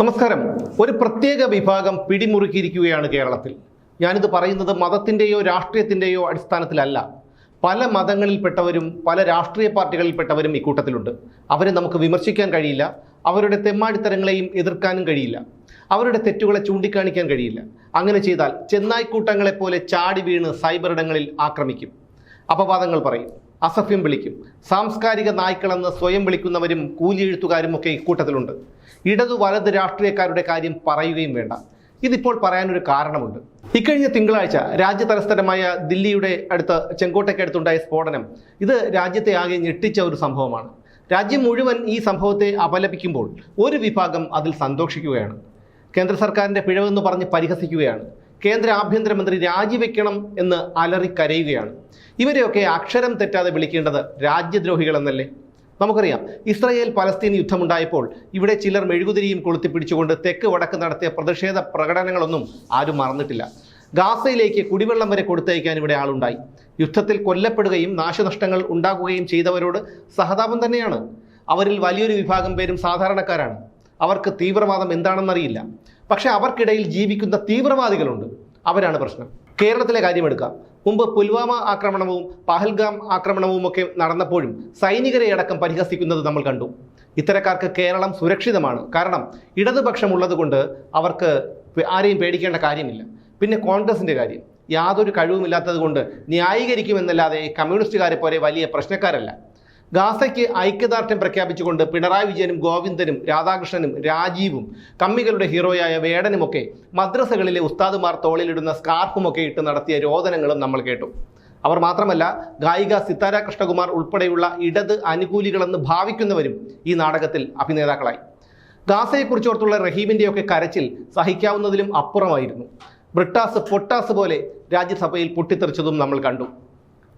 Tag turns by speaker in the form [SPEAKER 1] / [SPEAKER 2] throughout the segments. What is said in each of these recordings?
[SPEAKER 1] നമസ്കാരം. ഒരു പ്രത്യേക വിഭാഗം പിടിമുറുക്കിയിരിക്കുകയാണ് കേരളത്തിൽ. ഞാനിത് പറയുന്നത് മതത്തിന്റെയോ രാഷ്ട്രീയത്തിന്റെയോ അടിസ്ഥാനത്തിലല്ല. പല മതങ്ങളിൽപ്പെട്ടവരും പല രാഷ്ട്രീയ പാർട്ടികളിൽപ്പെട്ടവരും ഇക്കൂട്ടത്തിലുണ്ട് അവരെ നമുക്ക് വിമർശിക്കാൻ കഴിയില്ല. അവരുടെ തെമ്മാടിത്തരങ്ങളെയും എതിർക്കാനും കഴിയില്ല. അവരുടെ തെറ്റുകളെ ചൂണ്ടിക്കാണിക്കാൻ കഴിയില്ല. അങ്ങനെ ചെയ്താൽ ചെന്നായ്ക്കൂട്ടങ്ങളെപ്പോലെ ചാടി വീണ് സൈബറിടങ്ങളിൽ ആക്രമിക്കും. അപവാദങ്ങൾ പറയും. അസഭ്യം വിളിക്കും. സാംസ്കാരിക നായ്ക്കളെന്ന് സ്വയം വിളിക്കുന്നവരും കൂലിയെഴുത്തുകാരും ഒക്കെ ഇക്കൂട്ടത്തിലുണ്ട്. ഇടതു വലത് രാഷ്ട്രീയക്കാരുടെ കാര്യം പറയുകയും വേണ്ട. ഇതിപ്പോൾ പറയാനൊരു കാരണമുണ്ട്. ഇക്കഴിഞ്ഞ തിങ്കളാഴ്ച രാജ്യ തലസ്ഥാനമായ ദില്ലിയുടെ അടുത്ത് ചെങ്കോട്ടയ്ക്കടുത്തുണ്ടായ സ്ഫോടനം. ഇത് രാജ്യത്തെ ആകെ ഞെട്ടിച്ച ഒരു സംഭവമാണ്. രാജ്യം മുഴുവൻ ഈ സംഭവത്തെ അപലപിക്കുമ്പോൾ ഒരു വിഭാഗം അതിൽ സന്തോഷിക്കുകയാണ്. കേന്ദ്ര സർക്കാരിന്റെ പിഴവെന്ന് പറഞ്ഞ് പരിഹസിക്കുകയാണ്. കേന്ദ്ര ആഭ്യന്തരമന്ത്രി രാജിവെക്കണം എന്ന് അലറി കരയുകയാണ് ഇവരെയൊക്കെ അക്ഷരം തെറ്റാതെ വിളിക്കേണ്ടത് രാജ്യദ്രോഹികളെന്നല്ലേ? നമുക്കറിയാം ഇസ്രയേൽ പലസ്തീൻ യുദ്ധമുണ്ടായപ്പോൾ ഇവിടെ ചിലർ മെഴുകുതിരിയും കൊളുത്തിപ്പിടിച്ചുകൊണ്ട് തെക്ക് വടക്ക് നടത്തിയ പ്രതിഷേധ പ്രകടനങ്ങളൊന്നും ആരും മറന്നിട്ടില്ല. ഗാസയിലേക്ക് കുടിവെള്ളം വരെ കൊടുത്തയക്കാൻ ഇവിടെ ആളുണ്ടായി. യുദ്ധത്തിൽ കൊല്ലപ്പെടുകയും നാശനഷ്ടങ്ങൾ ഉണ്ടാക്കുകയും ചെയ്തവരോട് സഹതാപം തന്നെയാണ്. അവരിൽ വലിയൊരു വിഭാഗം പേരും സാധാരണക്കാരാണ്. അവർക്ക് തീവ്രവാദം എന്താണെന്നറിയില്ല. പക്ഷേ അവർക്കിടയിൽ ജീവിക്കുന്ന തീവ്രവാദികളുണ്ട്. അവരാണ് പ്രശ്നം. കേരളത്തിലെ കാര്യമെടുക്കാം. മുമ്പ് പുൽവാമ ആക്രമണവും പഹൽഗാം ആക്രമണവും ഒക്കെ നടന്നപ്പോഴും സൈനികരെ അടക്കം പരിഹസിക്കുന്നത് നമ്മൾ കണ്ടു. ഇത്തരക്കാർക്ക് കേരളം സുരക്ഷിതമാണ്. കാരണം ഇടതുപക്ഷമുള്ളതുകൊണ്ട് അവർക്ക് ആരെയും പേടിക്കേണ്ട കാര്യമില്ല. പിന്നെ കോൺഗ്രസിന്റെ കാര്യം. യാതൊരു കഴിവുമില്ലാത്തത് കൊണ്ട് ന്യായീകരിക്കുമെന്നല്ലാതെ കമ്മ്യൂണിസ്റ്റുകാരെ പോലെ വലിയ പ്രശ്നക്കാരല്ല. ഗാസയ്ക്ക് ഐക്യദാർഢ്യം പ്രഖ്യാപിച്ചുകൊണ്ട് പിണറായി വിജയനും ഗോവിന്ദനും രാധാകൃഷ്ണനും രാജീവും കമ്മികളുടെ ഹീറോയായ വേടനുമൊക്കെ മദ്രസകളിലെ ഉസ്താദുമാർ തോളിലിടുന്ന സ്കാർഫുമൊക്കെ ഇട്ട് നടത്തിയ രോദനങ്ങളും നമ്മൾ കേട്ടു. അവർ മാത്രമല്ല ഗായിക സിത്താര കൃഷ്ണകുമാർ ഉൾപ്പെടെയുള്ള ഇടത് അനുകൂലികളെന്ന് ഭാവിക്കുന്നവരും ഈ നാടകത്തിൽ അഭിനേതാക്കളായി. ഗാസയെക്കുറിച്ചോർത്തുള്ള റഹീമിന്റെയൊക്കെ കരച്ചിൽ സഹിക്കാവുന്നതിലും അപ്പുറമായിരുന്നു. ബ്രിട്ടാസ് പൊട്ടാസ് പോലെ രാജ്യസഭയിൽ പൊട്ടിത്തെറിച്ചതും നമ്മൾ കണ്ടു.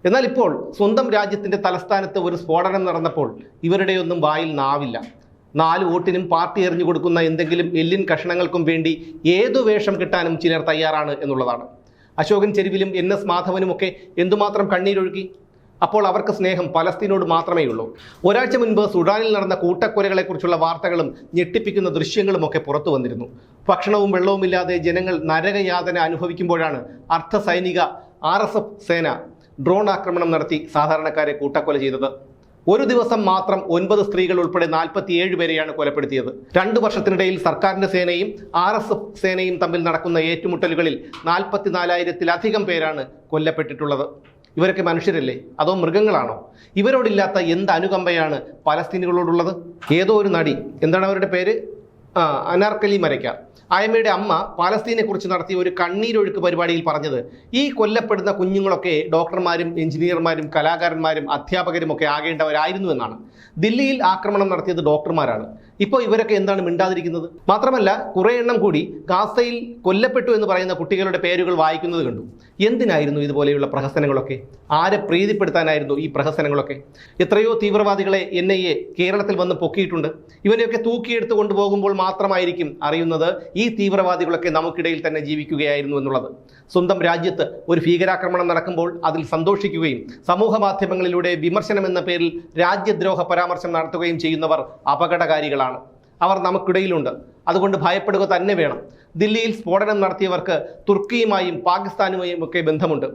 [SPEAKER 1] എന്നാൽ ഇപ്പോൾ സ്വന്തം രാജ്യത്തിന്റെ തലസ്ഥാനത്ത് ഒരു സ്ഫോടനം നടന്നപ്പോൾ ഇവരുടെയൊന്നും വായിൽ നാവില്ല. നാല് വോട്ടിനും പാർട്ടി എറിഞ്ഞു കൊടുക്കുന്ന എന്തെങ്കിലും എല്ലിൻ കഷണങ്ങൾക്കും വേണ്ടി ഏതു വേഷം കിട്ടാനും ചിലർ തയ്യാറാണ് എന്നുള്ളതാണ്. അശോകൻ ചെരുവിലും എൻ എസ് മാധവനുമൊക്കെ എന്തുമാത്രം കണ്ണീരൊഴുക്കി അപ്പോൾ അവർക്ക് സ്നേഹം പലസ്തീനോട് മാത്രമേ ഉള്ളൂ. ഒരാഴ്ച മുൻപ് സുഡാനിൽ നടന്ന കൂട്ടക്കൊലകളെക്കുറിച്ചുള്ള വാർത്തകളും ഞെട്ടിപ്പിക്കുന്ന ദൃശ്യങ്ങളും ഒക്കെ പുറത്തു വന്നിരുന്നു. ഭക്ഷണവും വെള്ളവുമില്ലാതെ ജനങ്ങൾ നരകയാതന അനുഭവിക്കുമ്പോഴാണ് അർദ്ധ സൈനിക ആർ സേന ഡ്രോൺ ആക്രമണം നടത്തി സാധാരണക്കാരെ കൂട്ടക്കൊല ചെയ്തത്. ഒരു ദിവസം മാത്രം ഒൻപത് സ്ത്രീകൾ ഉൾപ്പെടെ നാൽപ്പത്തിയേഴ് പേരെയാണ് കൊലപ്പെടുത്തിയത്. രണ്ടു വർഷത്തിനിടയിൽ സർക്കാരിന്റെ സേനയും ആർ എസ് എഫ് സേനയും തമ്മിൽ നടക്കുന്ന ഏറ്റുമുട്ടലുകളിൽ നാൽപ്പത്തിനാലായിരത്തിലധികം പേരാണ് കൊല്ലപ്പെട്ടിട്ടുള്ളത്. ഇവരൊക്കെ മനുഷ്യരല്ലേ? അതോ മൃഗങ്ങളാണോ? ഇവരോടില്ലാത്ത എന്ത് അനുകമ്പയാണ് പലസ്തീനുകളോടുള്ളത്? ഏതോ ഒരു നടി. എന്താണ് അവരുടെ പേര്? അനാർക്കലി മരയ്ക്ക. ആയമ്മയുടെ അമ്മ പാലസ്തീനെ കുറിച്ച് നടത്തിയ ഒരു കണ്ണീരൊഴുക്ക് പരിപാടിയിൽ പറഞ്ഞത് ഈ കൊല്ലപ്പെടുന്ന കുഞ്ഞുങ്ങളൊക്കെ ഡോക്ടർമാരും എഞ്ചിനീയർമാരും കലാകാരന്മാരും അധ്യാപകരും ഒക്കെ ആകേണ്ടവരായിരുന്നു എന്നാണ്. ദില്ലിയിൽ ആക്രമണം നടത്തിയത് ഡോക്ടർമാരാണ്. ഇപ്പോൾ ഇവരൊക്കെ എന്താണ് മിണ്ടാതിരിക്കുന്നത്? മാത്രമല്ല കുറേ എണ്ണം കൂടി ഗാസയിൽ കൊല്ലപ്പെട്ടു എന്ന് പറയുന്ന കുട്ടികളുടെ പേരുകൾ വായിക്കുന്നത് കണ്ടു. എന്തിനായിരുന്നു ഇതുപോലെയുള്ള പ്രഹസനങ്ങളൊക്കെ? ആരെ പ്രീതിപ്പെടുത്താനായിരുന്നു ഈ പ്രഹസനങ്ങളൊക്കെ? എത്രയോ തീവ്രവാദികളെ എൻ ഐ എ കേരളത്തിൽ വന്ന് പൊക്കിയിട്ടുണ്ട്. ഇവനെയൊക്കെ തൂക്കിയെടുത്ത് കൊണ്ടുപോകുമ്പോൾ മാത്രമായിരിക്കും അറിയുന്നത് ഈ തീവ്രവാദികളൊക്കെ നമുക്കിടയിൽ തന്നെ ജീവിക്കുകയായിരുന്നു എന്നുള്ളത്. സ്വന്തം രാജ്യത്ത് ഒരു ഭീകരാക്രമണം നടക്കുമ്പോൾ അതിൽ സന്തോഷിക്കുകയും സമൂഹ മാധ്യമങ്ങളിലൂടെ വിമർശനം എന്ന പേരിൽ രാജ്യദ്രോഹ പരാമർശം നടത്തുകയും ചെയ്യുന്നവർ അപകടകാരികളാണ്. അവർ നമുക്കിടയിലുണ്ട്. അതുകൊണ്ട് ഭയപ്പെടുക തന്നെ വേണം. ദില്ലിയിൽ സ്ഫോടനം നടത്തിയവർക്ക് തുർക്കിയുമായും പാകിസ്ഥാനുമായും ഒക്കെ ബന്ധമുണ്ട്.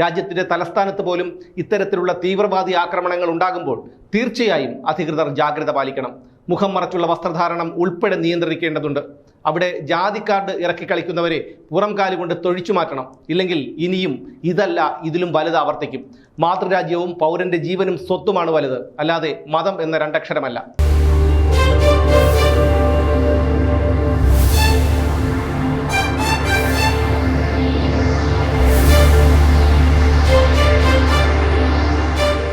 [SPEAKER 1] രാജ്യത്തിന്റെ തലസ്ഥാനത്ത് പോലും ഇത്തരത്തിലുള്ള തീവ്രവാദി ആക്രമണങ്ങൾ ഉണ്ടാകുമ്പോൾ തീർച്ചയായും അധികൃതർ ജാഗ്രത പാലിക്കണം. മുഖം മറച്ചുള്ള വസ്ത്രധാരണം ഉൾപ്പെടെ നിയന്ത്രിക്കേണ്ടതുണ്ട്. അവിടെ ജാതി കാർഡ് ഇറക്കി കളിക്കുന്നവരെ പുറം കാലുകൊണ്ട് തൊഴിച്ചു മാറ്റണം. ഇല്ലെങ്കിൽ ഇനിയും ഇതല്ല ഇതിലും വലുത് ആവർത്തിക്കും. മാതൃരാജ്യവും പൗരന്റെ ജീവനും സ്വത്തുമാണ് വലുത്. അല്ലാതെ മതം എന്ന രണ്ടക്ഷരമല്ല.